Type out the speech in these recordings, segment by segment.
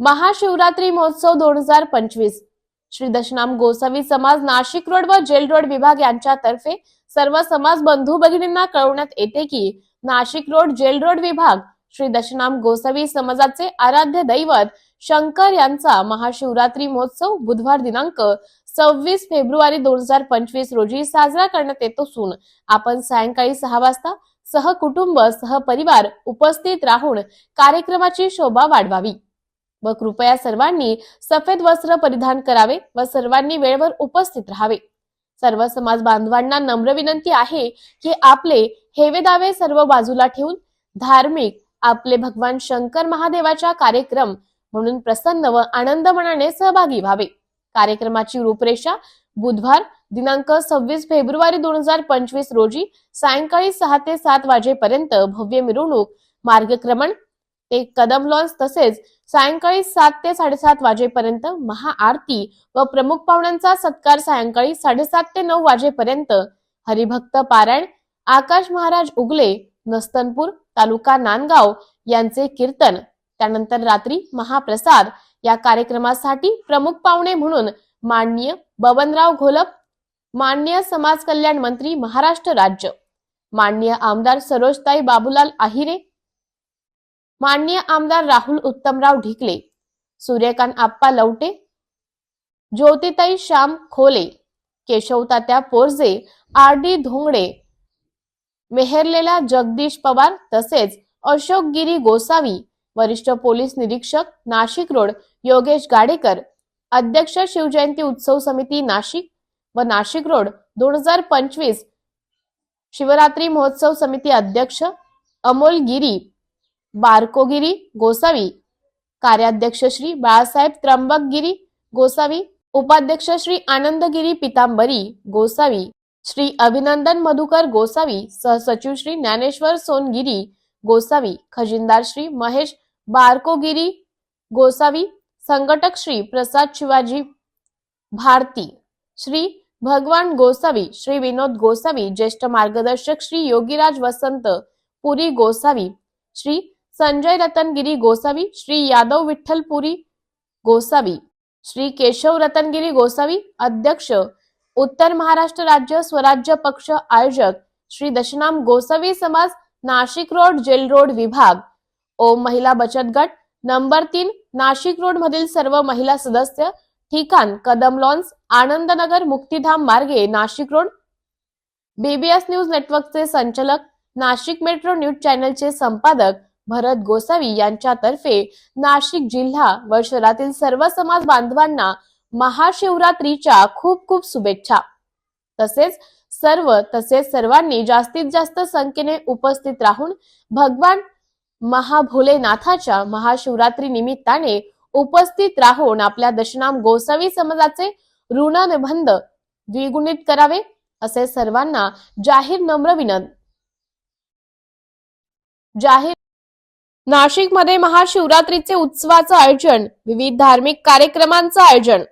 महाशिवरात्री महोत्सव दोन हजार पंचवीस. श्री दशनाम गोसावी समाज नाशिक रोड व जेल रोड विभाग यांच्यातर्फे सर्व समाज बंधू भगिनींना कळवण्यात येते की नाशिक रोड जेल रोड विभाग श्री दशनाम गोसावी समाजाचे आराध्य दैवत शंकर यांचा महाशिवरात्री महोत्सव बुधवार दिनांक सव्वीस फेब्रुवारी दोन हजार पंचवीस रोजी साजरा करण्यात येत असून आपण सायंकाळी सहा वाजता सहकुटुंब सहपरिवार उपस्थित राहून कार्यक्रमाची शोभा वाढवावी. व कृपया सर्वांनी सफेद वस्त्र परिधान करावे व सर्वांनी वेळेवर उपस्थित राहावे. सर्व समाज बांधवांना नम्र विनंती आहे की आपले हेवे दावे सर्व बाजूला ठेवून धार्मिक आपले भगवान शंकर महादेवाच्या कार्यक्रम म्हणून प्रसन्न व आनंद मनाने सहभागी व्हावे. कार्यक्रमाची रूपरेषा बुधवार दिनांक सव्वीस फेब्रुवारी दोन हजार पंचवीस रोजी सायंकाळी सहा ते सात वाजेपर्यंत भव्य मिरवणूक मार्गक्रमण ते कदम लॉन्स तसेच सायंकाळी सात ते साडेसात वाजेपर्यंत महाआरती व प्रमुख पाहुण्यांचा सत्कार सायंकाळी साडेसात ते नऊ वाजेपर्यंत. हरिभक्त पारायण आकाश महाराज उगले नस्तनपूर तालुका नांदगाव यांचे कीर्तन. त्यानंतर रात्री महाप्रसाद या कार्यक्रमासाठी प्रमुख पाहुणे म्हणून माननीय बबनराव घोलप माननीय समाज कल्याण मंत्री महाराष्ट्र राज्य. माननीय आमदार सरोजताई बाबूलाल आहिरे माननीय आमदार राहुल उत्तमराव ढिकले सूर्यकांत आप्पा लवटे ज्योतिताई श्याम खोले केशवतात्या पोरजे आर डी धोंगडे मेहरलेला जगदीश पवार तसेच अशोक गिरी गोसावी वरिष्ठ पोलीस निरीक्षक नाशिक रोड योगेश गाडेकर अध्यक्ष शिवजयंती उत्सव समिती नाशिक व नाशिक रोड दोन हजार पंचवीस शिवरात्री महोत्सव समिती अध्यक्ष अमोल गिरी बारकोगिरी गोसावी. कार्याध्यक्ष श्री बाळासाहेब त्र्यंबकगिरी गोसावी. उपाध्यक्ष श्री आनंदगिरी पितांबरी गोसावी. श्री अभिनंदन मधुकर गोसावी. सहसचिव श्री ज्ञानेश्वर सोनगिरी गोसावी. खजिनदार श्री महेश बारकोगिरी गोसावी. संघटक श्री प्रसाद शिवाजी भारती. श्री भगवान गोसावी. श्री विनोद गोसावी. ज्येष्ठ मार्गदर्शक श्री योगीराज वसंत पुरी गोसावी. श्री संजय रतनगिरी गोसावी श्री यादव विठ्ठलपुरी गोसावी श्री केशव रतनगिरी गोसावी अध्यक्ष उत्तर महाराष्ट्र राज्य स्वराज्य पक्ष आयोजक श्री दशनाम गोसावी समाज नाशिक रोड जेल रोड विभाग ओम महिला बचत गट नंबर तीन नाशिक रोड मधील सर्व महिला सदस्य ठिकाण कदम लॉन्स आनंदनगर मुक्तिधाम मार्गे नाशिक रोड. बीबीएस न्यूज नेटवर्कचे संचालक नाशिक मेट्रो न्यूज चॅनलचे संपादक भरत गोसावी यांच्यातर्फे नाशिक जिल्हा व शहरातील सर्व समाज बांधवांना महाशिवरात्रीच्या खूप खूप शुभेच्छा. तसेच सर्व तसेच सर्वांनी जास्तीत जास्त संख्येने उपस्थित राहून भगवान महाभोलेनाथाच्या महाशिवरात्री निमित्ताने उपस्थित राहून आपल्या दशनाम गोसावी समाजाचे ऋणनिबंध द्विगुणित करावे असे सर्वांना जाहीर नम्र विनंत. जाहीर नाशिकमध्ये महाशिवरात्रीचे उत्सवाचं आयोजन विविध धार्मिक कार्यक्रमांचं आयोजन.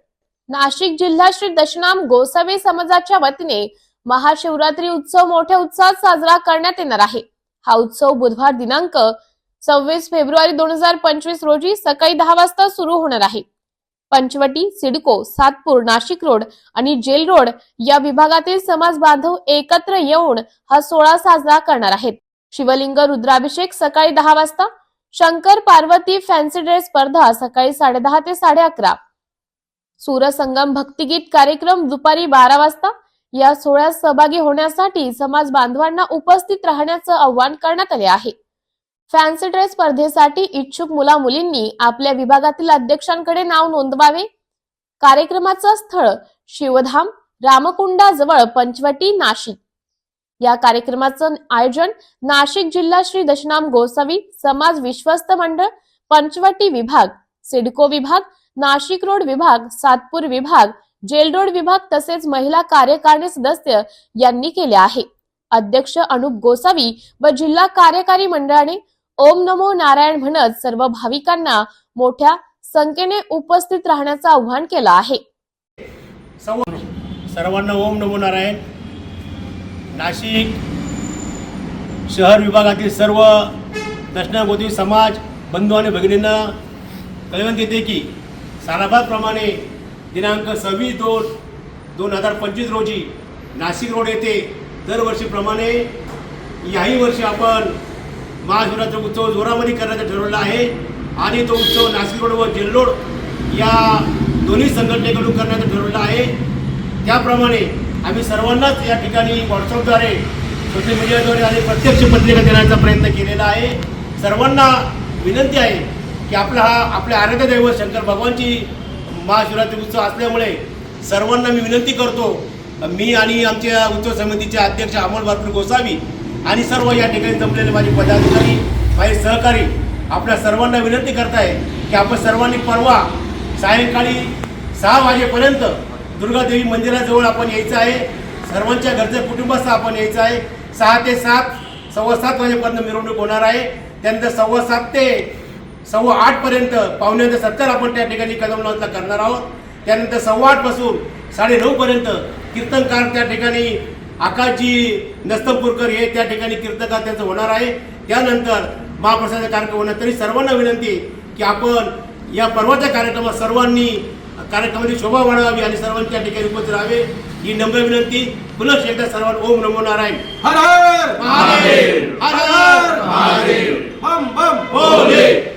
नाशिक जिल्हा श्री दशनाम गोसावी समाजाच्या वतीने महाशिवरात्री उत्सव मोठ्या उत्साहात साजरा करण्यात येणार आहे. हा उत्सव बुधवार दिनांक सव्वीस फेब्रुवारी दोन हजार पंचवीस रोजी सकाळी दहा वाजता सुरू होणार आहे. पंचवटी सिडको सातपूर नाशिक रोड आणि जेल रोड या विभागातील समाज बांधव एकत्र येऊन हा सोहळा साजरा करणार आहेत. शिवलिंग रुद्राभिषेक सकाळी दहा वाजता शंकर पार्वती फॅन्सी ड्रेस स्पर्धा सकाळी साडेदहा ते साडे अकरा सूरसंगम भक्तिगीत कार्यक्रम दुपारी बारा वाजता. या सोहळ्यात सहभागी होण्यासाठी समाज बांधवांना उपस्थित राहण्याचं आवाहन करण्यात आले आहे. फॅन्सी ड्रेस स्पर्धेसाठी इच्छुक मुला मुलींनी आपल्या विभागातील अध्यक्षांकडे नाव नोंदवावे. कार्यक्रमाचं स्थळ शिवधाम रामकुंडाजवळ पंचवटी नाशिक. या कार्यक्रमाचं आयोजन नाशिक जिल्हा श्री दशनाम गोसावी समाज विश्वस्त मंडळ पंचवटी विभाग सिडको विभाग नाशिक रोड विभाग सातपूर विभाग जेल रोड विभाग तसेच महिला कार्यकारिणी सदस्य यांनी केले आहे. अध्यक्ष अनुप गोसावी व जिल्हा कार्यकारी मंडळाने ओम नमो नारायण म्हणत सर्व भाविकांना मोठ्या संख्येने उपस्थित राहण्याचं आवाहन केलं आहे. सर्वांना ओम नमो नारायण. नाशिक शहर विभागातील सर्व दक्षिणागोदी समाज बंधू आणि भगिनींना कळवण येते की सालाबादप्रमाणे दिनांक सव्वीस दोन दोन हजार पंचवीस रोजी नाशिक रोड येथे दरवर्षीप्रमाणे याही वर्षी आपण महाशिवरात्र उत्सव जोरामध्ये करण्याचं ठरवलं आहे. आणि तो उत्सव नाशिक रोड व जेल्लोड या दोन्ही संघटनेकडून करण्याचं ठरवलं आहे. त्याप्रमाणे आम्ही सर्वांनाच या ठिकाणी व्हॉट्सअपद्वारे सोशल मीडियाद्वारे आणि प्रत्यक्ष पत्रिका देण्याचा प्रयत्न केलेला आहे. सर्वांना विनंती आहे की आपला हा आपल्या आराध्य दैवत शंकर भगवानची महाशिवरात्री उत्सव असल्यामुळे सर्वांना मी विनंती करतो मी आणि आमच्या उत्सव समितीचे अध्यक्ष अमोल बारपूर गोसावी आणि सर्व या ठिकाणी जमलेले माझे पदाधिकारी माझे सहकारी आपल्या सर्वांना विनंती करताय की आपण सर्वांनी परवा सायंकाळी सहा वाजेपर्यंत दुर्गादेवी मंदिराजवळ आपण यायचं आहे. सर्वांच्या घरचं कुटुंबासह आपण यायचं आहे. सहा ते सात सव्वा सात वाजेपर्यंत मिरवणूक होणार आहे. त्यानंतर सव्वा सात ते सव्वा आठपर्यंत पाहुण्यांचा सत्तर आपण त्या ठिकाणी कदमनाथला करणार आहोत. त्यानंतर सव्वा आठपासून साडे नऊपर्यंत कीर्तनकार त्या ठिकाणी आकाशजी नस्तमपूरकर हे त्या ठिकाणी कीर्तनकार त्यांचं होणार आहे. त्यानंतर महाप्रसादाचा कार्यक्रम होणार. तरी सर्वांना विनंती की आपण या पर्वाच्या कार्यक्रमात सर्वांनी कार्यक्रमाची शोभा वाढवावी आणि सर्वांनी त्या ठिकाणी उपस्थित राहावे. ही नम्र विनंती. पुन्हा एकदा सर्वांना ओम नमो नारायण. हर हर महादेव. हर हर महादेव. बम बम भोले